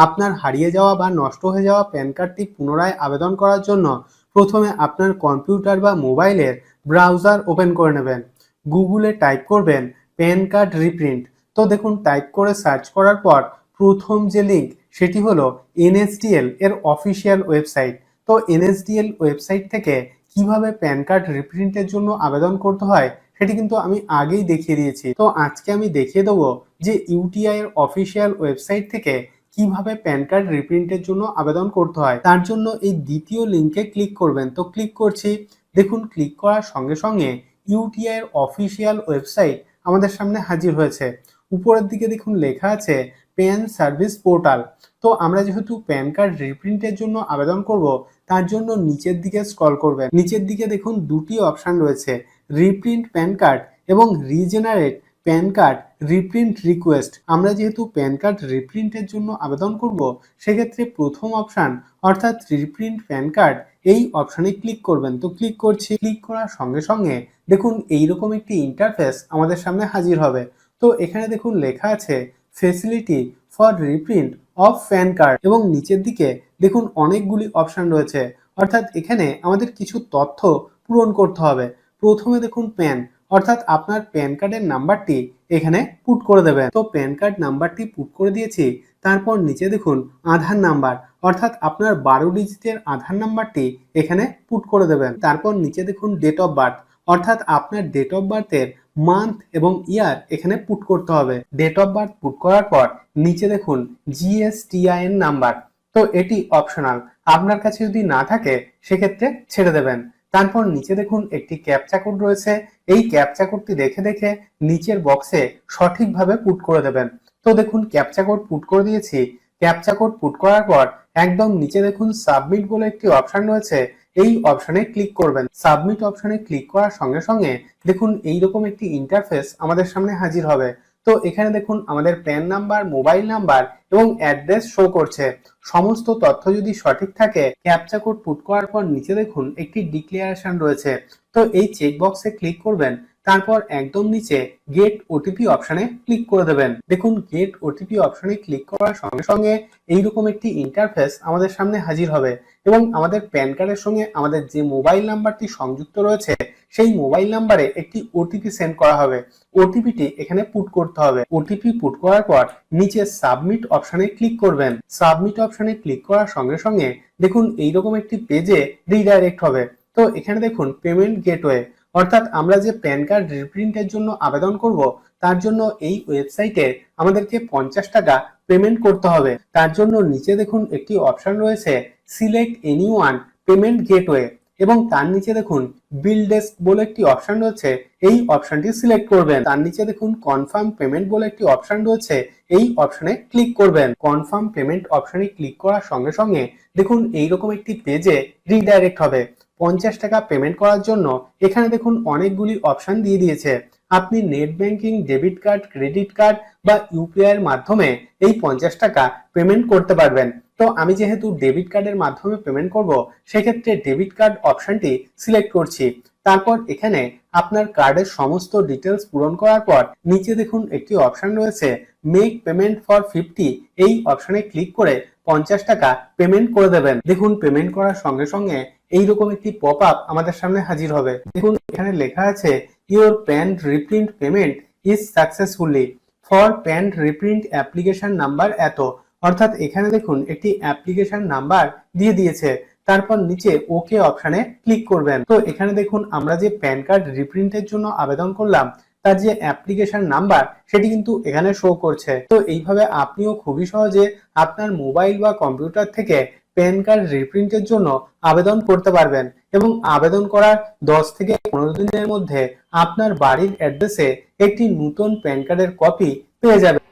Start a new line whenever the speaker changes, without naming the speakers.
আপনার হারিয়ে যাওয়া বা নষ্ট হয়ে যাওয়া প্যান কার্ডটি পুনরায় আবেদন করার জন্য প্রথমে আপনার কম্পিউটার বা মোবাইলের ব্রাউজার ওপেন করে নেবেন। গুগলে টাইপ করবেন প্যান কার্ড রিপ্রিন্ট। তো দেখুন, টাইপ করে সার্চ করার পর প্রথম যে লিঙ্ক, সেটি হলো এনএসডিএল এর অফিসিয়াল ওয়েবসাইট। তো এনএসডিএল ওয়েবসাইট থেকে কীভাবে প্যান কার্ড রিপ্রিন্টের জন্য আবেদন করতে হয়, সেটি কিন্তু আমি আগেই দেখিয়ে দিয়েছি। তো আজকে আমি দেখিয়ে দেবো যে ইউটিআই এর অফিসিয়াল ওয়েবসাইট থেকে কীভাবে প্যান কার্ড রিপ্রিন্টের জন্য আবেদন করতে হয়, তার জন্য এই দ্বিতীয় লিঙ্কে ক্লিক করবেন। তো ক্লিক করছি, দেখুন ক্লিক করার সঙ্গে সঙ্গে ইউটিআই এর অফিসিয়াল ওয়েবসাইট আমাদের সামনে হাজির হয়েছে। উপরের দিকে দেখুন লেখা আছে প্যান সার্ভিস পোর্টাল। তো আমরা যেহেতু প্যান কার্ড রিপ্রিন্টের জন্য আবেদন করব, তার জন্য নিচের দিকে স্ক্রল করবেন। নিচের দিকে দেখুন দুটি অপশন রয়েছে, রিপ্রিন্ট প্যান কার্ড এবং regenerate PAN card. Reprint request আমরা যেহেতু প্যান কার্ড রিপ্রিন্টের জন্য আবেদন করব, সেক্ষেত্রে প্রথম অপশান অর্থাৎ রিপ্রিন্ট প্যান কার্ড এই অপশানে ক্লিক করবেন। তো ক্লিক করছি ক্লিক করার সঙ্গে সঙ্গে দেখুন এইরকম একটি ইন্টারফেস আমাদের সামনে হাজির হবে। তো এখানে দেখুন লেখা আছে facility for reprint of PAN card এবং নিচের দিকে দেখুন অনেকগুলি অপশান রয়েছে। অর্থাৎ এখানে আমাদের কিছু তথ্য পূরণ করতে হবে। প্রথমে দেখুন প্যান অর্থাৎ আপনার প্যান কার্ডের নাম্বারটি এখানে পুট করে দেবেন। তো প্যান কার্ড নাম্বারটি পুট করে দিয়েছি, তারপর নিচে দেখুন আধার নাম্বার অর্থাৎ আপনার বারো ডিজিটের আধার নাম্বারটি এখানে পুট করে দেবেন। তারপর নিচে দেখুন ডেট অফ বার্থ অর্থাৎ আপনার ডেট অফ বার্থের মান্থ এবং ইয়ার এখানে পুট করতে হবে। ডেট অফ বার্থ পুট করার পর নিচে দেখুন জিএসটিআইএন নাম্বার তো এটি অপশনাল আপনার কাছে যদি না থাকে, সেক্ষেত্রে ছেড়ে দেবেন। তারপর নিচে দেখুন একটি ক্যাপচা কোড রয়েছে। এই ক্যাপচা কোডটি দেখে দেখে নিচের বক্সে সঠিকভাবে পুট করে দেবেন। তো দেখুন, ক্যাপচা কোড পুট করে দিয়েছি। ক্যাপচা কোড পুট করার পর একদম নিচে দেখুন সাবমিট বলে একটি অপশন রয়েছে। এই অপশনে ক্লিক করবেন। সাবমিট অপশনে ক্লিক করার সঙ্গে সঙ্গে দেখুন এইরকম একটি ইন্টারফেস আমাদের সামনে হাজির হবে। তো এখানে দেখুন আমাদের প্যান নাম্বার, মোবাইল নাম্বার এবং অ্যাড্রেস শো করছে। সমস্ত তথ্য যদি সঠিক থাকে, ক্যাপচা কোড পুট করার পর নিচে দেখুন একটি ডিক্লারেশন রয়েছে। তো এই চেক বক্সে ক্লিক করবেন, তারপর একদম নিচে গেট ওটিপি অপশনে ক্লিক করে দেবেন। দেখুন গেট ওটিপি অপশনে ক্লিক করার সঙ্গে সঙ্গে এইরকম একটি ইন্টারফেস আমাদের সামনে হাজির হবে এবং আমাদের প্যান কার্ডের সঙ্গে আমাদের যে মোবাইল নাম্বারটি সংযুক্ত রয়েছে সেই মোবাইল নাম্বারে একটি ওটিপি সেন্ড করা হবে। ওটিপিটি এখানে পুট করতে হবে। ওটিপি পুট করার পর নিচে সাবমিট অপশনে ক্লিক করবেন। সাবমিট অপশনে ক্লিক করার সঙ্গে সঙ্গে দেখুন এইরকম একটি পেজে রিডাইরেক্ট হবে। তো এখানে দেখুন পেমেন্ট গেটওয়ে অর্থাৎ আমরা যে প্যান কার্ড রিপ্রিন্টের জন্য আবেদন করব, তার জন্য এই ওয়েবসাইটে আমাদেরকে পঞ্চাশ টাকা পেমেন্ট করতে হবে। তার জন্য নিচে দেখুন একটি অপশন রয়েছে select any one payment gateway এবং তার নিচে দেখুন বিল ডেস্ক বলে একটি অপশন রয়েছে, এই অপশনটি সিলেক্ট করবেন। তার নিচে দেখুন কনফার্ম পেমেন্ট বলে একটি অপশন রয়েছে, এই অপশনে ক্লিক করবেন। কনফার্ম পেমেন্ট অপশনে ক্লিক করার সঙ্গে সঙ্গে দেখুন এইরকম একটি পেজে রিডাইরেক্ট হবে। পঞ্চাশ টাকা পেমেন্ট করার জন্য এখানে দেখুন অনেকগুলি অপশন দিয়ে দিয়েছে। আপনি net banking debit card credit card বা ইউপিআই এর মাধ্যমে এই পঞ্চাশ টাকা পেমেন্ট করতে পারবেন। তো আমি যেহেতু ডেবিট কার্ডের মাধ্যমে পেমেন্ট করব, সেক্ষেত্রে ডেবিট কার্ড অপশনটি সিলেক্ট করছি। তারপর এখানে আপনার কার্ডের সমস্ত ডিটেলস পূরণ করার পর নিচে দেখুন একটি অপশন রয়েছে মেক পেমেন্ট ফর ফিফটি এই অপশনে ক্লিক করে পঞ্চাশ টাকা পেমেন্ট করে দেবেন। দেখুন পেমেন্ট করার সঙ্গে সঙ্গে এইরকম একটি পপ আপ আমাদের সামনে হাজির হবে। দেখুন, এখানে লেখা আছে your PAN reprint payment is successfully for PAN reprint application number এত। অর্থাৎ এখানে দেখুন, একটি অ্যাপ্লিকেশন নাম্বার দিয়ে দিয়েছে। তারপর নিচে ওকে অপশানে ক্লিক করবেন। তো এখানে দেখুন, আমরা যে প্যান কার্ড রিপ্রিন্টের জন্য আবেদন করলাম, তার যে অ্যাপ্লিকেশন নাম্বার সেটি কিন্তু এখানে শো করছে। তো এইভাবে আপনিও খুবই সহজে আপনার মোবাইল বা কম্পিউটার থেকে প্যান কার্ড রিপ্রিন্টের জন্য আবেদন করতে পারবেন এবং আবেদন করার দশ থেকে পনেরো দিনের মধ্যে আপনার বাড়ির অ্যাড্রেসে একটি নতুন প্যান কার্ডের কপি পেয়ে যাবেন।